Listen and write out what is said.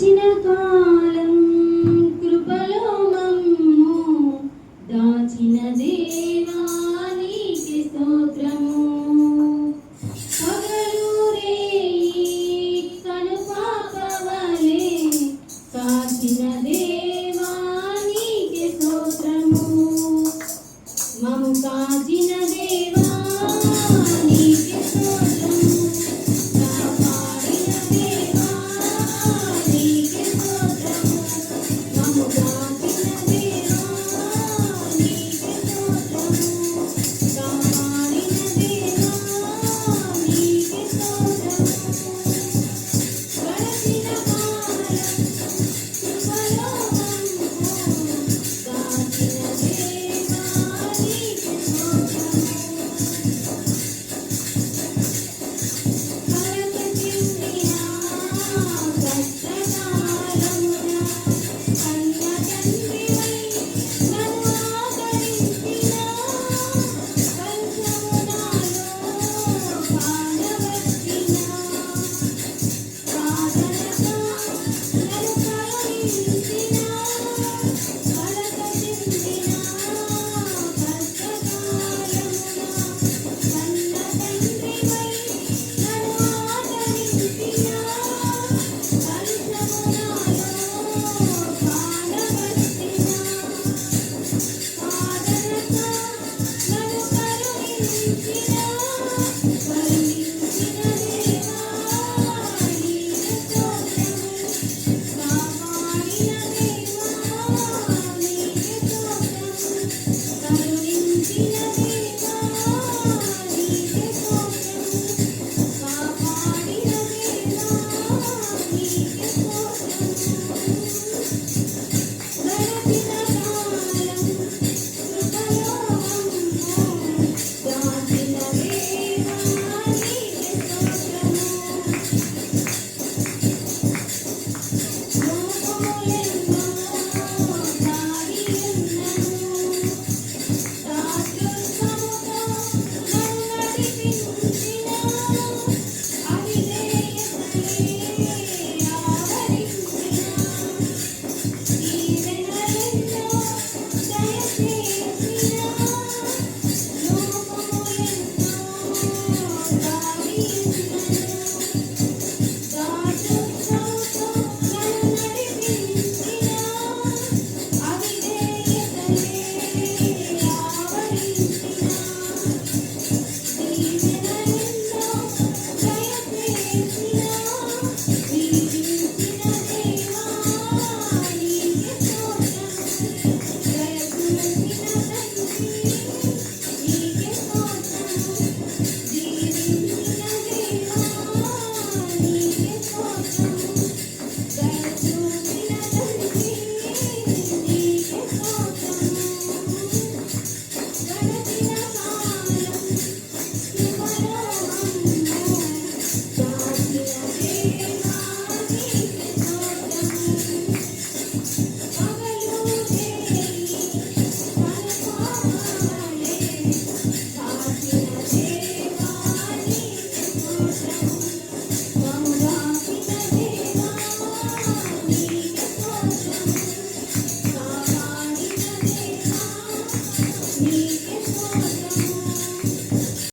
గడిచిన కాలం కృపలో మమ్ము దాచిన దేవానికి స్తోత్రము. పగలు రేయి కనుపాపవలే కాచిన దేవానికి స్తోత్రము. మము కాచిన దేవా